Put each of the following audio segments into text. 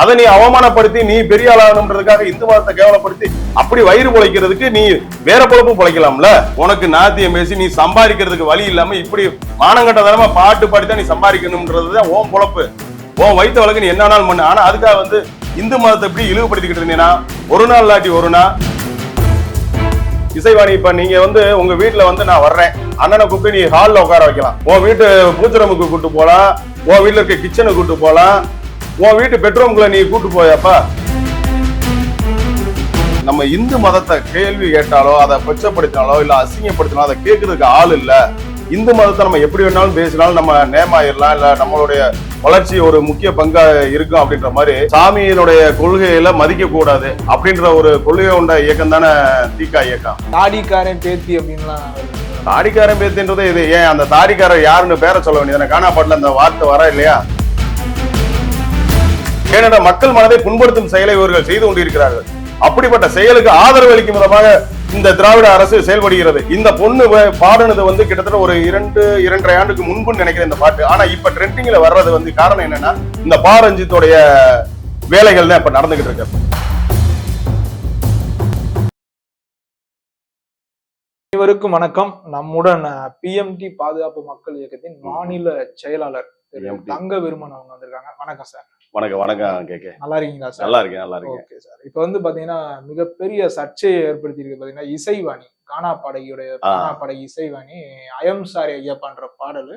அதை நீ அவமானப்படுத்தி நீ பெரிய ஆளாகணுன்றதுக்காக இந்து மதத்தை கேவலப்படுத்தி அப்படி வயிறு பொழைக்கிறதுக்கு நீ வேற பொழப்பு பொழைக்கலாம்ல? உனக்கு நாத்தியம் பேசி நீ சம்பாதிக்கிறதுக்கு வழி இல்லாம இப்படி மானங்கட்டதனமா பாட்டு பாடித்தான் நீ சம்பாதிக்கணும்ன்றதுதான் உன் பொழப்பு. உன் வயிற்று வழக்கு நீ என்ன நாள் பண்ணு. ஆனா அதுக்காக வந்து இந்து மதத்தை இப்படி இழிவுபடுத்திக்கிட்டு இருந்தீங்கன்னா ஒரு நாள் இல்லாட்டி ஒரு நாள் இசைவாணி இப்ப நீங்க வந்து உங்க வீட்டுல வந்து நான் வர்றேன். அண்ணனை கூப்பிட்டு நீ ஹால்ல உட்கார வைக்கலாம். உன் வீட்டு பூச்சரமுக்கு கூட்டு போலாம். உன் வீட்டுல இருக்க கிச்சனை கூட்டு போலாம். உன் வீட்டு பெட்ரூம்குள்ள நீ கூட்டு போயப்பா. நம்ம இந்து மதத்தை கேள்வி கேட்டாலோ அதை கொச்சப்படுத்தினாலோ இல்ல அசிங்கப்படுத்தினாலோ அதை கேட்கறதுக்கு ஆள் இல்ல. இந்து மதத்தை நம்ம எப்படி வேணாலும் பேசினாலும் நம்ம நேமாயிரலாம் இல்ல நம்மளுடைய வளர்ச்சி ஒரு முக்கிய பங்கா இருக்கும் அப்படின்ற மாதிரி சாமியினுடைய கொள்கையில மதிக்க கூடாது அப்படின்ற ஒரு கொள்கை கொண்ட இயக்கம் தானே தீகா இயக்கம். தாடிக்காரன் பேத்தி அப்படின்லாம். வருது. தாடிக்காரன் பேத்தின்றது இது. ஏன் அந்த தாடிக்காரர் யாருன்னு பேரை சொல்ல வேண்டியது காணாப்பாட்டுல அந்த வார்த்தை வர இல்லையா? ஏனென்ற மக்கள் மனதை புண்படுத்தும் செயலை இவர்கள் செய்து கொண்டிருக்கிறார்கள். அப்படிப்பட்ட செயலுக்கு ஆதரவு அளிக்கும் விதமாக இந்த திராவிட அரசு செயல்படுகிறது. இந்த பொண்ணு வ- பாடுனது வந்து கிட்டத்தட்ட ஒரு இரண்டு இரண்டரை ஆண்டுக்கு முன்பு நினைக்கிறேன் இந்த பாட்டு. ஆனா இப்ப ட்ரெண்டிங்ல வர்றது வந்து காரணம் என்னன்னா இந்த பாரஞ்சித்தோடைய வேலைகள் தான் இப்ப நடந்துகிட்டு இருக்கு. அனைவருக்கும் வணக்கம். நம்முடன் பிஎம்டி பாதுகாப்பு மக்கள் இயக்கத்தின் மாநில செயலாளர் தங்க விருமன் அவங்க வந்திருக்காங்க. வணக்கம் சார். வணக்கம் வணக்கம் கேக்க நல்லா இருக்கீங்களா சார்? நல்லா இருக்கேன் நல்லா இருக்கேன். Okay sir. இப்போ வந்து பாத்தீங்கன்னா மிகப்பெரிய சர்ச்சையை ஏற்படுத்தி இருக்கு பாத்தீங்கன்னா இசைவாணி கானா பாடகியுடைய. கானா பாடகி இசைவாணி அயம் சாரி ஐயப்பான்ற பாடல்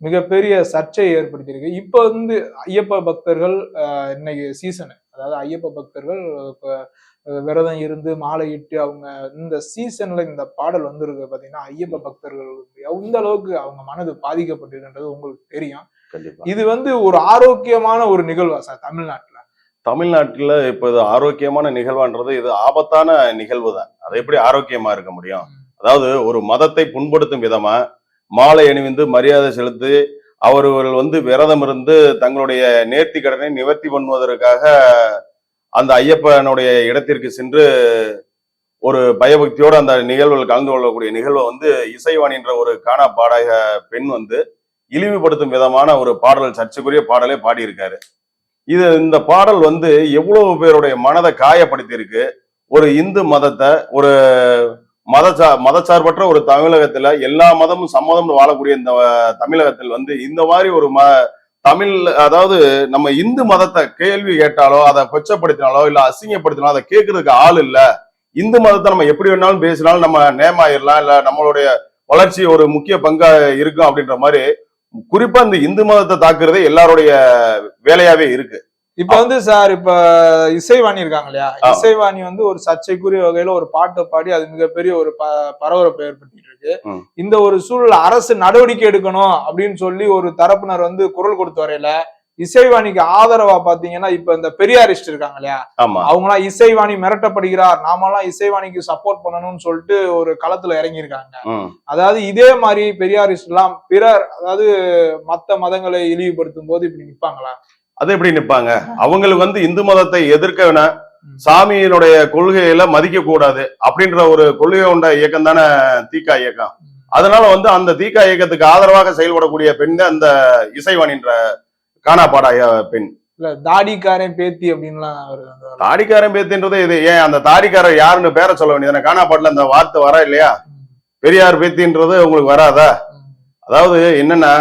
மிகப்பெரிய சர்ச்சையை ஏற்படுத்தியிருக்கு இப்போ வந்து ஐயப்ப பக்தர்கள் இன்னைக்கு சீசனு அதாவது ஐயப்ப பக்தர்கள் இப்ப, விரதம் இருந்து மாலையிட்டு அவங்க இந்த சீசன்ல இந்த பாடல் வந்திருக்கு பாத்தீங்கன்னா ஐயப்ப பக்தர்கள் எந்த அளவுக்கு அவங்க மனது பாதிக்கப்பட்டிருக்குன்றது உங்களுக்கு தெரியும். இது வந்து ஒரு ஆரோக்கியமான ஒரு நிகழ்வா சார் தமிழ்நாட்டுல? தமிழ்நாட்டுல இப்ப இது ஆரோக்கியமான நிகழ்வான்றது இது ஆபத்தான நிகழ்வு தான். அது எப்படி ஆரோக்கியமா இருக்க முடியும்? அதாவது ஒரு மதத்தை புண்படுத்தும் விதமா மாலை அணிவிந்து மரியாதை செலுத்தி அவர்கள் வந்து விரதம் இருந்து தங்களுடைய நேர்த்தி கடனை நிவர்த்தி பண்ணுவதற்காக அந்த ஐயப்பனுடைய இடத்திற்கு சென்று ஒரு பயபக்தியோடு அந்த நிகழ்வுகள் கலந்து கொள்ளக்கூடிய நிகழ்வை வந்து இசைவாணின்ற ஒரு காணா பாடக பெண் வந்து இழிவுபடுத்தும் விதமான ஒரு பாடல் சர்ச்சைக்குரிய பாடலே பாடியிருக்காரு. இது இந்த பாடல் வந்து எவ்வளவு பேருடைய மனதை காயப்படுத்தியிருக்கு. ஒரு இந்து மதத்தை ஒரு மதச்சா மதச்சார்பற்ற ஒரு தமிழகத்துல எல்லா மதமும் சம்மதம்னு வாழக்கூடிய இந்த தமிழகத்தில் வந்து இந்த மாதிரி ஒரு ம தமிழ் அதாவது நம்ம இந்து மதத்தை கேள்வி கேட்டாலோ அதை கொச்சப்படுத்தினாலோ இல்ல அசிங்கப்படுத்தினாலோ அதை கேட்கறதுக்கு ஆள் இல்ல. இந்து மதத்தை நம்ம எப்படி வேணாலும் பேசினாலும் நம்ம நேமாயிரலாம் இல்ல நம்மளுடைய வளர்ச்சி ஒரு முக்கிய பங்கா இருக்கும் அப்படின்ற மாதிரி குறிப்பா இந்த இந்து மதத்தை தாக்குறதே எல்லாருடைய வேலையாவே இருக்கு. இப்ப வந்து சார் இப்ப இசைவாணி இருக்காங்க இல்லையா. இசைவாணி வந்து ஒரு சர்ச்சைக்குரிய வகையில ஒரு பாட்டை பாடி அது மிகப்பெரிய ஒரு பரபரப்பை ஏற்படுத்திட்டு இருக்கு. இந்த ஒரு சூழல் அரசு நடவடிக்கை எடுக்கணும் அப்படின்னு சொல்லி ஒரு தரப்பினர் வந்து குரல் கொடுத்து வரையில இசைவாணிக்கு ஆதரவா பாத்தீங்கன்னா இப்ப இந்த பெரியாரிஸ்ட் இருக்காங்க இல்லையா? ஆமா. அவங்களாம் இசைவாணி மிரட்டப்படுகிறார். நாமெல்லாம் இசைவாணிக்கு சப்போர்ட் பண்ணணும்னு சொல்லிட்டு ஒரு களத்துல இறங்கியிருக்காங்க. அதாவது இதே மாதிரி பெரியாரிஸ்ட் எல்லாம் பிறர் அதாவது மத்த மதங்களை இழிவுபடுத்தும் போது இப்படி நிப்பாங்களா? அது எப்படி நிப்பாங்க? அவங்களுக்கு வந்து இந்து மதத்தை எதிர்க்க. சாமியினுடைய கொள்கையில மதிக்க கூடாது அப்படின்ற ஒரு கொள்கை கொண்ட இயக்கம் தானே தீகா இயக்கம். அதனால வந்து அந்த தீகா இயக்கத்துக்கு ஆதரவாக செயல்படக்கூடிய பெண் தான் அந்த இசைவாணின்ற காணாப்பாடாய பெண். இல்ல தாடிக்காரன் பேத்தி அப்படின்லாம். தாடிக்காரன் பேத்தின்றது இது. ஏன் அந்த தாடிக்காரர் யாருன்னு பேரை சொல்ல வேண்டியது காணாப்பாட்டுல அந்த வார்த்தை வர இல்லையா? பெரியார் பேத்தின்றது உங்களுக்கு வராதா. அதாவது என்னன்னா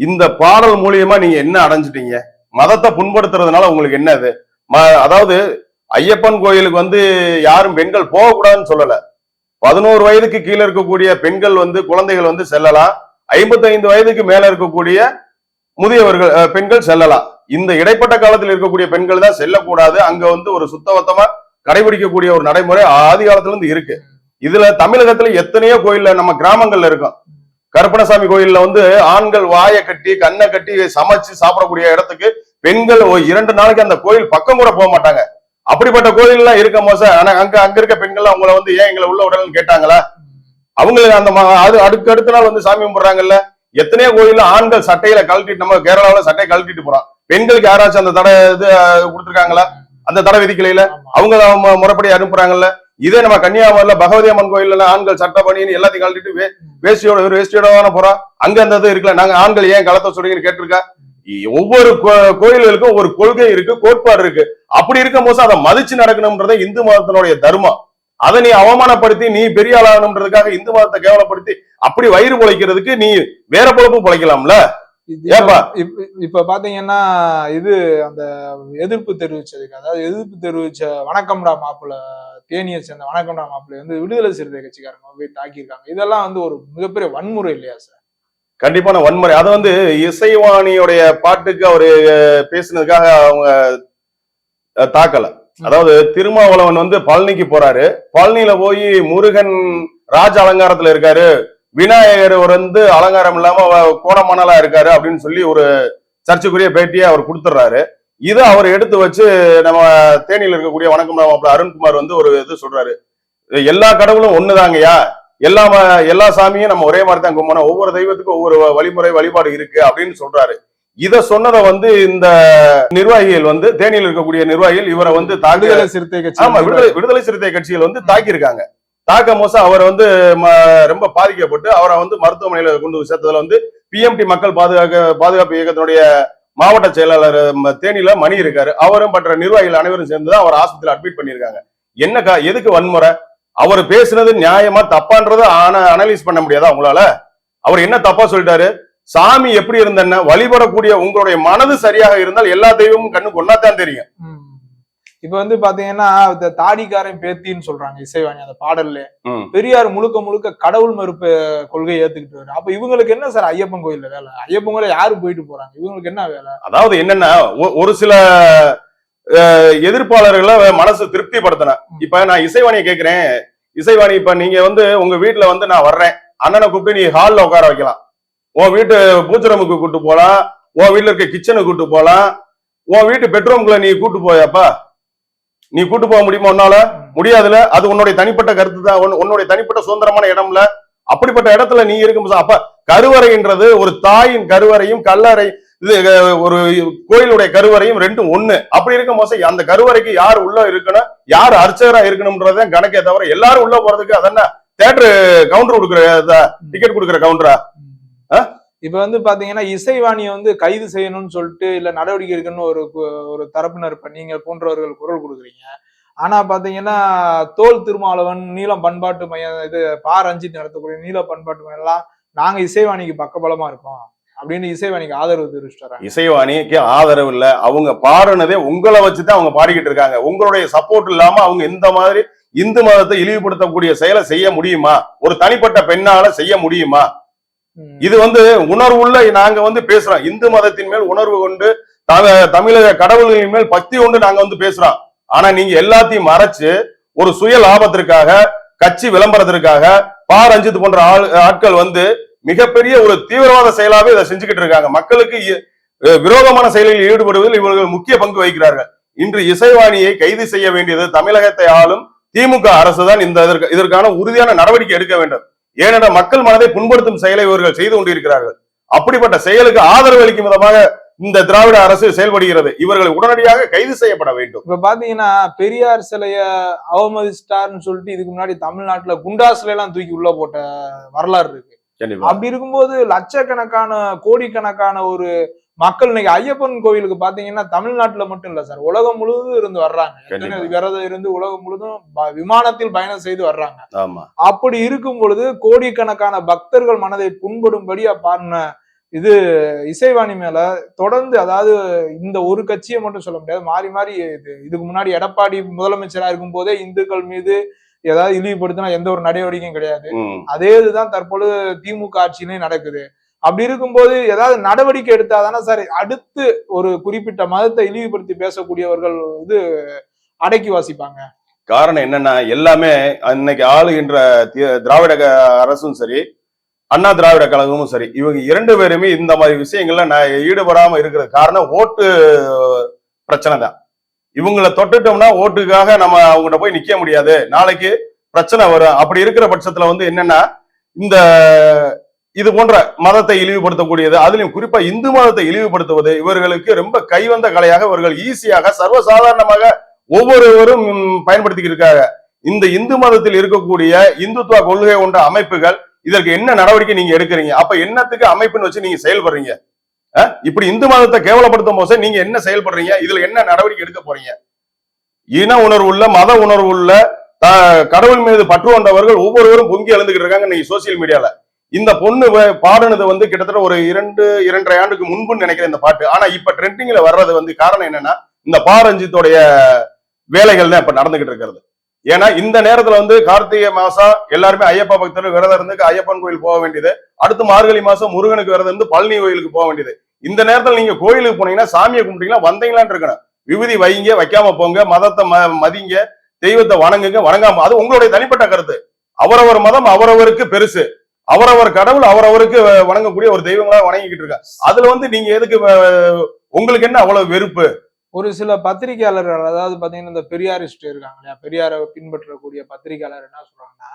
இந்த பாடல் மூலியமா நீங்க என்ன அடைஞ்சிட்டீங்க? மதத்தை புண்படுத்துறதுனால உங்களுக்கு என்ன அது ம- அதாவது ஐயப்பன் கோயிலுக்கு வந்து யாரும் பெண்கள் போகக்கூடாதுன்னு சொல்லல. பதினோரு வயதுக்கு கீழே இருக்கக்கூடிய பெண்கள் வந்து குழந்தைகள் வந்து செல்லலாம். ஐம்பத்தைந்து வயதுக்கு மேல இருக்கக்கூடிய முதியவர்கள் பெண்கள் செல்லலாம். இந்த இடைப்பட்ட காலத்தில் இருக்கக்கூடிய பெண்கள் தான் செல்லக்கூடாது. அங்க வந்து ஒரு சுத்தபத்தமா கடைபிடிக்கக்கூடிய ஒரு நடைமுறை ஆதி காலத்துல இருந்து இருக்கு. இதுல தமிழகத்துல எத்தனையோ கோயில்ல நம்ம கிராமங்கள்ல இருக்கும். கருப்பணசாமி கோயில்ல வந்து ஆண்கள் வாயை கட்டி கண்ணை கட்டி சமைச்சு சாப்பிடக்கூடிய இடத்துக்கு பெண்கள் ஒரு இரண்டு நாளைக்கு அந்த கோயில் பக்கம் கூட போக மாட்டாங்க. அப்படிப்பட்ட கோயில் எல்லாம் இருக்கமோ சார் ஆனா அங்க அங்க இருக்க பெண்கள் அவங்கள வந்து ஏன் எங்களை உள்ள உடல்னு கேட்டாங்களா? அவங்களுக்கு அந்த அது அடுக்கு அடுத்த நாள் வந்து சாமி கும்பிடுறாங்கல்ல. எத்தனையோ கோயில்ல ஆண்கள் சட்டையில கழட்டிட்டு நம்ம கேரளாவில சட்டையை கழட்டிட்டு போறான். பெண்களுக்கு யாராச்சும் அந்த தடை இது கொடுத்துருக்காங்களா? கொடுத்திருக்காங்களா அந்த தடை விதிக்கலையில? அவங்க முறைப்படி அனுப்புறாங்கல்ல. இதே நம்ம கன்னியாகுமரியில பகவதி அம்மன் கோயில்ல ஆண்கள் சட்டை பணின்னு எல்லாத்தையும் கழட்டிட்டு வேஸ்டியோட வேஷ்டியோட வேஷ்டியோட தானே போறோம் அங்க அந்த இது இருக்குல்ல நாங்க ஆண்கள் ஏன் கலத்த சொல்றீங்கன்னு கேட்டிருக்கா? ஒவ்வொரு கோயில்களுக்கும் ஒவ்வொரு கொள்கை இருக்கு கோட்பாடு இருக்கு. அப்படி இருக்கும் போது அதை மதிச்சு நடக்கணும்ன்றத இந்து மதத்தினுடைய தர்மம் அதை நீ அவமானப்படுத்தி நீ பெரிய ஆளாகணுன்றதுக்காக இந்து மதத்தை கேவலப்படுத்தி அப்படி வயிறு பொழைக்கிறதுக்கு நீ வேற பொழப்பு பொழைக்கலாம்ல? இது ஏப்பா? இப்ப- இப்ப பாத்தீங்கன்னா இது அந்த எதிர்ப்பு தெரிவிச்சதுக்கு அதாவது எதிர்ப்பு தெரிவிச்ச வணக்கம்டா மாப்பிள்ள தேனியை சேர்ந்த வணக்கம்டா மாப்பிள்ளை வந்து விடுதலை சிறுத்தை கட்சிக்காரங்க போய் தாக்கியிருக்காங்க. இதெல்லாம் வந்து ஒரு மிகப்பெரிய வன்முறை இல்லையா சார்? கண்டிப்பான வன்முறை. அதை வந்து இசைவாணியுடைய பாட்டுக்கு அவரு பேசுனதுக்காக அவங்க தாக்கல. அதாவது திருமாவளவன் வந்து பழனிக்கு போறாரு. பழனியில போய் முருகன் ராஜ அலங்காரத்துல இருக்காரு. விநாயகர் வந்து அலங்காரம் இல்லாம கோடமணலா இருக்காரு அப்படின்னு சொல்லி ஒரு சர்ச்சைக்குரிய பேட்டியை அவர் கொடுத்துட்றாரு இதை அவர் எடுத்து வச்சு நம்ம தேனியில் இருக்கக்கூடிய வணக்கம் மாப்பிள்ள அருண்குமார் வந்து ஒரு இது சொல்றாரு. எல்லா கடவுளும் ஒண்ணுதாங்கய்யா. எல்லா எல்லா சாமியும் நம்ம ஒரே மாதிரி தான் கும்பிடணும். ஒவ்வொரு தெய்வத்துக்கும் ஒவ்வொரு வழிமுறை வழிபாடு இருக்கு அப்படின்னு சொல்றாரு. இத சொன்னதை வந்து இந்த நிர்வாகிகள் வந்து தேனியில் இருக்கக்கூடிய நிர்வாகிகள் இவரை வந்து தாக்கி விடுதலை சிறுத்தை ஆமா கட்சி விடுதலை விடுதலை சிறுத்தை கட்சிகள் வந்து தாக்கியிருக்காங்க. தாக்க மோச அவர் வந்து ரொம்ப பாதிக்கப்பட்டு அவரை வந்து மருத்துவமனையில கொண்டு சேர்த்ததுல வந்து பிஎம்டி மக்கள் பாதுகாக்க பாதுகாப்பு இயக்கத்தினுடைய மாவட்ட செயலாளர் தேனியில மணி இருக்காரு. அவரும் மற்ற நிர்வாகிகள் அனைவரும் சேர்ந்து தான் அவர் ஆஸ்பத்திரியில் அட்மிட் பண்ணியிருக்காங்க. என்ன எதுக்கு வன்முறை? அவர் பேசுனது நியாயமா தப்பான்றதை அனலைஸ் பண்ண முடியாதா உங்களால? அவர் என்ன தப்பா சொல்லிட்டாரு? சாமி எப்படி இருந்தன வழிபடக்கூடிய உங்களுடைய மனது சரியாக இருந்தால் எல்லா தெய்வமும் கண்ணு கொண்டாதான் தெரியும். இப்ப வந்து பாத்தீங்கன்னா தாடிக்காரன் பேத்தின்னு சொல்றாங்க இசைவாணி அந்த பாடல்ல. பெரியார் முழுக்க முழுக்க கடவுள் மறுப்பு கொள்கை ஏத்துக்கிட்டு. அப்ப இவங்களுக்கு என்ன சார் ஐயப்பன் கோயில்ல வேலை? ஐயப்பன் கோயில யாரு போயிட்டு போறாங்க? இவங்களுக்கு என்ன வேலை? அதாவது என்னன்னா ஒரு சில எதிர்ப்பாளர்களை மனசு திருப்திப்படுத்தின. இப்ப நான் இசைவாணியை கேக்குறேன் இசைவாணி இப்ப நீங்க வந்து உங்க வீட்டுல வந்து நான் வர்றேன். அண்ணனை கூப்பிட்டு நீ ஹால்ல உட்கார வைக்கலாம். உன் வீட்டு பூஜை ரூமுக்கு கூட்டு போலாம். உன் வீட்டுல இருக்க கிச்சனுக்கு கூட்டு போலாம். உன் வீட்டு பெட்ரூம்குள்ள நீ கூட்டு போயாப்பா. நீ கூட்டு போக முடியுமா உன்னால? முடியாதுல. அது உன்னுடைய தனிப்பட்ட கருத்து தான். உன்- உன்னுடைய தனிப்பட்ட சுதந்திரமான இடம்ல. அப்படிப்பட்ட இடத்துல நீ இருக்கும் அப்ப கருவறைன்றது ஒரு தாயின் கருவறையும் கல்லறை இது ஒரு கோயிலுடைய கருவறையும் ரெண்டும் ஒண்ணு. அப்படி இருக்கும் போது அந்த கருவறைக்கு யார் உள்ள இருக்கணும் யார் அர்ச்சகரா இருக்கணும்ன்றதான் கணக்கே தவிர எல்லாரும் உள்ள போறதுக்கு அதென்ன தேட்டரு கவுண்டர் கொடுக்குற டிக்கெட் கொடுக்குற கவுண்டரா ஆ? இப்ப வந்து பாத்தீங்கன்னா இசைவாணியை வந்து கைது செய்யணும்னு சொல்லிட்டு இல்ல நடவடிக்கை எடுக்கணும்னு ஒரு ஒரு தரப்பினர் இப்ப நீங்க போன்றவர்கள் குரல் கொடுக்குறீங்க. ஆனா பாத்தீங்கன்னா தோல் திருமாவளவன் நீளம் பண்பாட்டு மையம் இது பா. ரஞ்சித் நடத்தக்கூடிய நீள பண்பாட்டு மையம் எல்லாம் நாங்க இசைவாணிக்கு பக்கபலமா இருக்கோம். அப்படின்னு இசைவாணிக்கு ஆதரவு தெரிவிச்சுட்டு இசைவாணிக்கு ஆதரவு இல்ல. அவங்க பாடுனதே உங்களை வச்சுதான் அவங்க பாடிக்கிட்டு இருக்காங்க. உங்களுடைய சப்போர்ட் இல்லாம அவங்க இந்த மாதிரி இந்து மதத்தை இழிவுபடுத்தக்கூடிய செயலை செய்ய முடியுமா? ஒரு தனிப்பட்ட பெண்ணால செய்ய முடியுமா? இது வந்து உணர்வுள்ள நாங்க வந்து பேசுறோம். இந்து மதத்தின் மேல் உணர்வு கொண்டு தமிழக கடவுள்களின் மேல் பக்தி கொண்டு நாங்க வந்து பேசுறோம். ஆனா நீங்க எல்லாத்தையும் மறைச்சு ஒரு சுய லாபத்திற்காக கட்சி விளம்பரத்திற்காக பா ரஞ்சித் போன்ற ஆள் ஆட்கள் வந்து மிகப்பெரிய ஒரு தீவிரவாத செயலாவே இதை செஞ்சுக்கிட்டு இருக்காங்க. மக்களுக்கு விரோதமான செயலில் ஈடுபடுவதில் இவர்கள் முக்கிய பங்கு வகிக்கிறார்கள். இன்று இசைவாணியை கைது செய்ய வேண்டியது தமிழகத்தை ஆளும் திமுக அரசுதான் இந்த இதற்கு- இதற்கான உறுதியான நடவடிக்கை எடுக்க வேண்டும். ஏனென்றால் மக்கள் மனதை புண்படுத்தும் செயலை இவர்கள் செய்து கொண்டிருக்கிறார்கள். அப்படிப்பட்ட செயலுக்கு ஆதரவு அளிக்கும் விதமாக இந்த திராவிட அரசு செயல்படுகிறது. இவர்களை உடனடியாக கைது செய்யப்பட வேண்டும். இப்ப பாத்தீங்கன்னா பெரியார் சிலைய அவமதிச்சிட்டாருன்னு சொல்லிட்டு இதுக்கு முன்னாடி தமிழ்நாட்டுல குண்டா சிலையெல்லாம் தூக்கி உள்ள போட்ட வரலாறு இருக்கு. அப்படி இருக்கும்போது லட்சக்கணக்கான கோடிக்கணக்கான ஒரு மக்கள் இன்னைக்கு ஐயப்பன் கோவிலுக்கு பாத்தீங்கன்னா தமிழ்நாட்டுல மட்டும் இல்ல சார். உலகம் முழுவதும் இருந்து வர்றாங்க. விரதம் இருந்து உலகம் முழுவதும் விமானத்தில் பயணம் செய்து வர்றாங்க. ஆமா. அப்படி இருக்கும் பொழுது கோடிக்கணக்கான பக்தர்கள் மனதை புண்படும்படியா பாடின இது இசைவாணி மேல தொடர்ந்து அதாவது இந்த ஒரு கட்சியை மட்டும் சொல்ல முடியாது. மாறி மாறி இது இதுக்கு முன்னாடி எடப்பாடி முதலமைச்சரா இருக்கும் போதே இந்துக்கள் மீது ஏதாவது இழிவுபடுத்தினா எந்த ஒரு நடவடிக்கையும் கிடையாது. அதே இதுதான் தற்பொழுது திமுக ஆட்சியிலையும் நடக்குது. அப்படி இருக்கும்போது ஏதாவது நடவடிக்கை எடுத்தாதானே சார் அடுத்து ஒரு குறிப்பிட்ட மதத்தை இழிவுபடுத்தி பேசக்கூடியவர்கள் இது அடக்கி வாசிப்பாங்க. காரணம் என்னன்னா எல்லாமே இன்னைக்கு ஆளுகின்ற திராவிட அரசும் சரி அண்ணா திராவிட கழகமும் சரி இவங்க இரண்டு பேருமே இந்த மாதிரி விஷயங்கள்ல நான் ஈடுபடாம இருக்கிறது காரணம் ஓட்டு பிரச்சனை தான். இவங்களை தொட்டுட்டோம்னா ஓட்டுக்காக நம்ம அவங்ககிட்ட போய் நிக்க முடியாது. நாளைக்கு பிரச்சனை வரும். அப்படி இருக்கிற பட்சத்துல வந்து என்னன்னா இந்த இது போன்ற மதத்தை இழிவுபடுத்தக்கூடியது அதுலயும் குறிப்பா இந்து மதத்தை இழிவுபடுத்துவது இவர்களுக்கு ரொம்ப கைவந்த கலையாக இவர்கள் ஈஸியாக சர்வசாதாரணமாக ஒவ்வொருவரும் பயன்படுத்திக்கிட்டு இருக்காங்க. இந்த இந்து மதத்தில் இருக்கக்கூடிய இந்துத்துவ கொள்கை கொண்ட அமைப்புகள் இதற்கு என்ன நடவடிக்கை நீங்க எடுக்கிறீங்க? அப்ப என்னத்துக்கு அமைப்புன்னு வச்சு நீங்க செயல்படுறீங்க? இப்படி இந்து மதத்தை கேவலப்படுத்தும் போது நீங்க என்ன செயல்படுறீங்க? இதுல என்ன நடவடிக்கை எடுக்க போறீங்க? இன உணர்வு உள்ள மத உணர்வு உள்ள கடவுள் மீது பற்று கொண்டவர்கள் ஒவ்வொருவரும் பொங்கி எழுந்துகிட்டு இருக்காங்க இன்னைக்கு சோசியல் மீடியால இந்த பொண்ணு பாடுனது வந்து கிட்டத்தட்ட ஒரு இரண்டு இரண்டரை ஆண்டுக்கு முன்புன்னு நினைக்கிறேன் இந்த பாட்டு. ஆனா இப்ப ட்ரெண்டிங்ல வர்றது வந்து காரணம் என்னன்னா இந்த பாரஞ்சித்தோடைய வேலைகள் தான் இப்ப நடந்துகிட்டு இருக்கிறது. ஏன்னா இந்த நேரத்துல வந்து கார்த்திகை மாசம் எல்லாருமே ஐயப்ப பக்தர்கள் விரதம் இருந்து ஐயப்பன் கோயில் போக வேண்டியது. அடுத்து மார்கழி மாசம் முருகனுக்கு விரதம் இருந்து பழனி கோயிலுக்கு போக வேண்டியது. இந்த நேரத்துல நீங்க கோயிலுக்கு போனீங்கன்னா சாமியை கும்பிட்டீங்கன்னா வந்தீங்களான்னு இருக்கணும். விபூதி வைங்க வைக்காம போங்க மதத்தை ம- மதிங்க தெய்வத்தை வணங்குங்க வணங்காம அது உங்களுடைய தனிப்பட்ட கருத்து. அவரவர் மதம் அவரவருக்கு பெருசு. அவரவர் கடவுள் அவரவருக்கு வணங்கக்கூடிய ஒரு தெய்வங்களா வணங்கிக்கிட்டு இருக்க அதுல வந்து நீங்க எதுக்கு உங்களுக்கு என்ன அவ்வளவு வெறுப்பு? ஒரு சில பத்திரிகையாளர்கள் அதாவது பாத்தீங்கன்னா இந்த பெரியாரிஸ்ட் இருக்காங்க இல்லையா? பெரியாரை பின்பற்றக்கூடிய பத்திரிகையாளர் என்ன சொல்றாங்கன்னா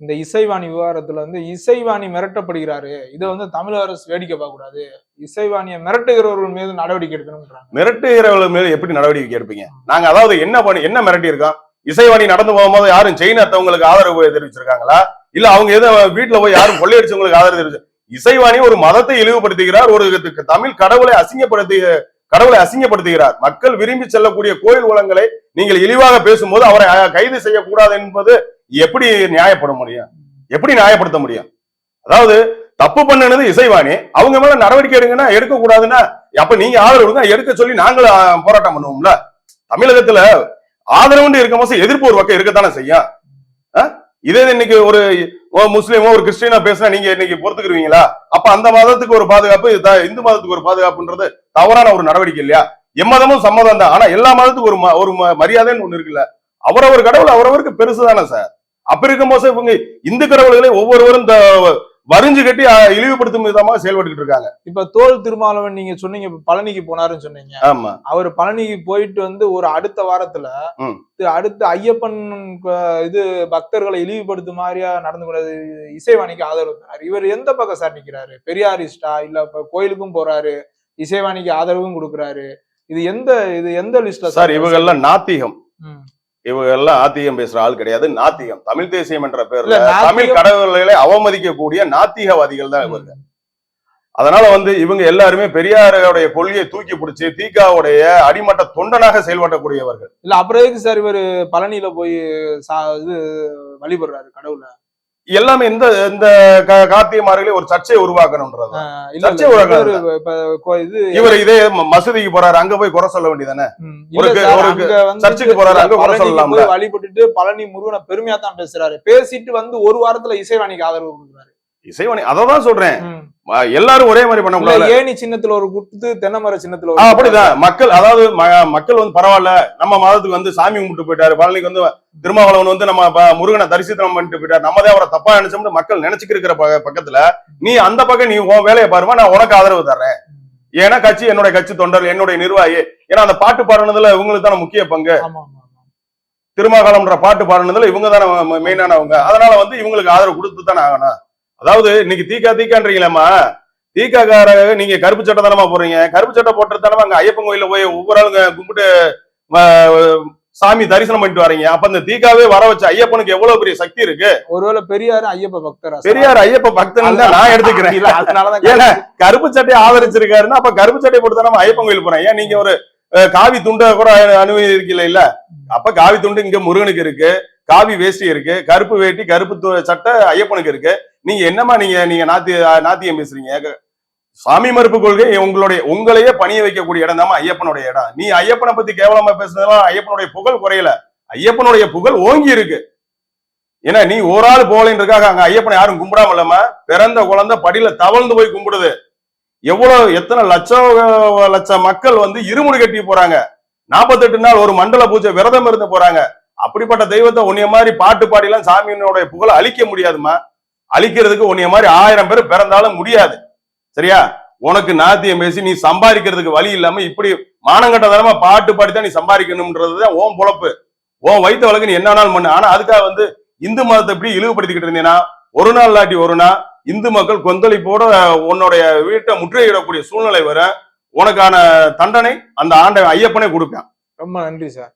இந்த இசைவாணி விவகாரத்துல வந்து இசைவாணி மிரட்டப்படுகிறாரு. இதை வந்து தமிழக அரசு வேடிக்கை பார்க்க கூடாது இசைவாணியை மிரட்டுகிறவர்கள் மீது நடவடிக்கை எடுக்கணும்ன்றாங்க. மிரட்டுகிறவர்கள் மேல எப்படி நடவடிக்கை எடுப்பீங்க? நாங்க அதாவது என்ன பண்ணி என்ன மிரட்டி இருக்கோம் இசைவாணி நடந்து போகும்போது யாரும் செயின் அத்தவங்களுக்கு ஆதரவு தெரிவிச்சிருக்காங்களா? இல்ல அவங்க எதுவும் வீட்டுல போய் யாரும் கொள்ளையடிச்சவங்களுக்கு ஆதரவு தெரிவிச்சு இசைவாணி ஒரு மதத்தை இழிவுபடுத்துகிறார் ஒரு தமிழ் கடவுளை அசிங்கப்படுத்தி கடவுளை அசிங்கப்படுத்துகிறார். மக்கள் விரும்பி செல்லக்கூடிய கோயில் குளங்களை நீங்கள் இழிவாக பேசும்போது அவரை கைது செய்யக்கூடாது என்பது எப்படி நியாயப்பட முடியும்? எப்படி நியாயப்படுத்த முடியும்? அதாவது தப்பு பண்ணுனது இசைவாணி. அவங்க மேல நடவடிக்கை எடுங்கன்னா எடுக்க கூடாதுன்னா அப்ப நீங்க ஆதரவு கொடுங்க எடுக்க சொல்லி நாங்களும் போராட்டம் பண்ணுவோம்ல. தமிழகத்துல ஆதரவுன்னு இருக்கும் போது எதிர்ப்பு ஒரு பக்கம் இருக்கத்தானே செய்யும். இதே இன்னைக்கு ஒரு முஸ்லீமோ ஒரு கிறிஸ்டியனோ பேசினா நீங்க இன்னைக்கு பொறுத்துக்குருவீங்களா? அப்ப அந்த மதத்துக்கு ஒரு பாதுகாப்பு த- இந்து மதத்துக்கு ஒரு பாதுகாப்புன்றது தவறான ஒரு நடவடிக்கை இல்லையா? எம்மதமும் சம்மதம் தான். ஆனா எல்லா மதத்துக்கும் ஒரு ம- ஒரு ம- மரியாதைன்னு ஒண்ணு இருக்குல்ல? அவரவர் கடவுள் அவரவருக்கு பெருசு தானே சார்? அப்ப இருக்கும்போது இவங்க இந்து கடவுள்களை ஒவ்வொருவரும் வரிஞ்சு கட்டி இழிவுபடுத்தும் விதமாக செயல்பட்டு இருக்காங்க. இப்ப தோல் திருமாவளவன் நீங்க சொன்னீங்க பழனிக்கு போனாருன்னு சொன்னீங்க. ஆமா. அவர் பழனிக்கு போயிட்டு வந்து ஒரு அடுத்த வாரத்துல அடுத்து ஐயப்பன் இது பக்தர்களை இழிவுபடுத்தும் மாதிரியா நடந்து கூடாது இசைவாணிக்கு ஆதரவு தராரு. இவர் எந்த பக்கம் சார் நிக்கிறாரு? பெரியாரிஸ்டா இல்ல இப்ப கோயிலுக்கும் போறாரு இசைவாணிக்கு ஆதரவும் கொடுக்குறாரு. இது எந்த இது எந்த லிஸ்ட்ல சார் இவங்க எல்லாம் நாத்திகம். இவங்க எல்லாம் ஆத்திகம் பேசுற ஆள் கிடையாது. நாத்திகம். தமிழ் தேசியம் என்ற பேர்ல தமிழ் கடவுள்களை அவமதிக்கக்கூடிய நாத்திகவாதிகள் தான் இவங்க. அதனால வந்து இவங்க எல்லாருமே பெரியாருடைய கொள்கையை தூக்கி பிடிச்சி தீகாவுடைய அடிமட்ட தொண்டனாக செயல்படக்கூடியவர்கள். இல்ல அப்புறம் எதுக்கு சார் இவர் பழனியில போய் சா- இது வழிபடுறாரு கடவுளை? எல்லாமே இந்த இந்த கார்த்திகை மார்கழி ஒரு சர்ச்சையை உருவாக்கணும்ன்றது. சர்ச்சை இல்ல, உருவாக்குறது இவரு இது மசூதிக்கு போறாரு அங்க போய் குறை சொல்ல வேண்டியதானே ஒரு சர்ச்சுக்கு போறாரு, அங்க சொல்லலாம்ல. போய் வழிபட்டுட்டு பழனி முருகனை பெருமையா தான் பேசுறாரு. பேசிட்டு வந்து ஒரு வாரத்துல இசைவாணிக்கு ஆதரவு கொடுக்குறாரு. இசைவாணி அதை தான் சொல்றேன் எல்லாரும் ஒரே மாதிரி இல்ல, பண்ணக்கூடாது ஏணி சின்னத்துல ஒரு குத்து தென்னை மர சின்னத்துல. அப்படிதான். மக்கள் அதாவது மக்கள் வந்து பரவாயில்ல. நம்ம மதத்துக்கு வந்து சாமி கும்பிட்டு போயிட்டாரு. பழனிக்கு வந்து திருமாவளவன் வந்து நம்ம முருகனை தரிசித்தனம் பண்ணிட்டு போயிட்டாரு. நம்மதே அவரை தப்பா நினைச்சோம்னு மக்கள் ப- பக்கத்துல நீ அந்த பக்கம் நீ உன் வேலையை பாருமா நான் உனக்கு ஆதரவு தர்றேன். ஏன்னா கட்சி என்னுடைய கட்சி தொண்டர் என்னுடைய நிர்வாகி. ஏன்னா அந்த பாட்டு பாடுனதுல இவங்களுக்கு தானே முக்கிய பங்கு. திருமாகாலம்ன்ற பாட்டு பாடுனதுல இவங்க தானே மெயினானவங்க. அதனால வந்து இவங்களுக்கு ஆதரவு கொடுத்து தானே ஆகணும். அதாவது இன்னைக்கு தீக்கா தீக்கான்றீங்களேம்மா. தீக்காக்கார நீங்க கருப்பு சட்டை தானமா போறீங்க கருப்பு சட்டை போட்டு தானே அங்க ஐயப்பன் கோயில்ல போய் ஒவ்வொரு ஆளுங்க கும்பிட்டு சாமி தரிசனம் பண்ணிட்டு வரீங்க. அப்ப அந்த தீக்காவே வர வச்ச ஐயப்பனுக்கு எவ்வளவு பெரிய சக்தி இருக்கு? ஒருவேளை பெரியாரு ஐயப்ப பக்தரா? பெரியார் ஐயப்ப பக்தன் தான் நான் எடுத்துக்கிறேன். ஏன்னா கருப்பு சட்டையை ஆதரிச்சிருக்காருன்னா அப்ப கருப்பு சட்டை போட்டு தான் ஐயப்பன் கோயில் போறோம். ஏன் நீங்க ஒரு காவி துண்டை கூட அனுமதி இருக்கல இல்ல? அப்ப காவி துண்டு இங்க முருகனுக்கு இருக்கு. காவி வேஷ்டி இருக்கு கருப்பு வேட்டி கருப்பு சட்டை ஐயப்பனுக்கு இருக்கு. நீங்க என்னமா நீங்க நீங்க நாத்தி நாத்தியம் பேசுறீங்க? சாமி மறுப்பு கொள்கை உங்களுடைய உங்களையே பணிய வைக்கக்கூடிய இடம் தான் ஐயப்பனுடைய இடம். நீ ஐயப்பனை பத்தி கேவலமா பேசுனதுனால ஐயப்பனுடைய புகழ் குறையல. ஐயப்பனுடைய புகழ் ஓங்கி இருக்கு. ஏன்னா நீ ஒரு ஆள் போகலைன்றதுக்காக அங்க ஐயப்பனை யாரும் கும்பிடாம இல்லாம பிறந்த குழந்தை படியில தவழ்ந்து போய் கும்பிடுது. எவ்வளவு எத்தனை லட்சம் லட்சம் மக்கள் வந்து இருமுடி கட்டி போறாங்க. நாற்பத்தெட்டு நாள் ஒரு மண்டல பூஜை விரதம் இருந்து போறாங்க. அப்படிப்பட்ட தெய்வத்தை உன்னைய மாதிரி பாட்டு பாடிலாம் சாமியினுடைய புகழை அழிக்க முடியாதுமா அழிக்கிறதுக்கு உன்னைய மாதிரி ஆயிரம் பேர் பிறந்தாலும் முடியாது. சரியா? உனக்கு நாத்தியம் பேசி நீ சம்பாதிக்கிறதுக்கு வழி இல்லாம இப்படி மானங்கட்டதனமா பாட்டு பாடித்தான் நீ சம்பாதிக்கணும்ன்றதுதான் ஓன் பொழப்பு. உன் வைத்த வழக்கு நீ என்ன நாள் பண்ணு. ஆனா அதுக்காக வந்து இந்து மதத்தை எப்படி இழிவுபடுத்திக்கிட்டு இருந்தீங்கன்னா ஒரு நாள் இல்லாட்டி ஒரு நாள் இந்து மக்கள் கொந்தளிப்போட உன்னுடைய வீட்டை முற்றுகையிடக்கூடிய சூழ்நிலை வர உனக்கான தண்டனை அந்த ஆண்டை ஐயப்பனே கொடுப்பேன். ரொம்ப நன்றி சார்.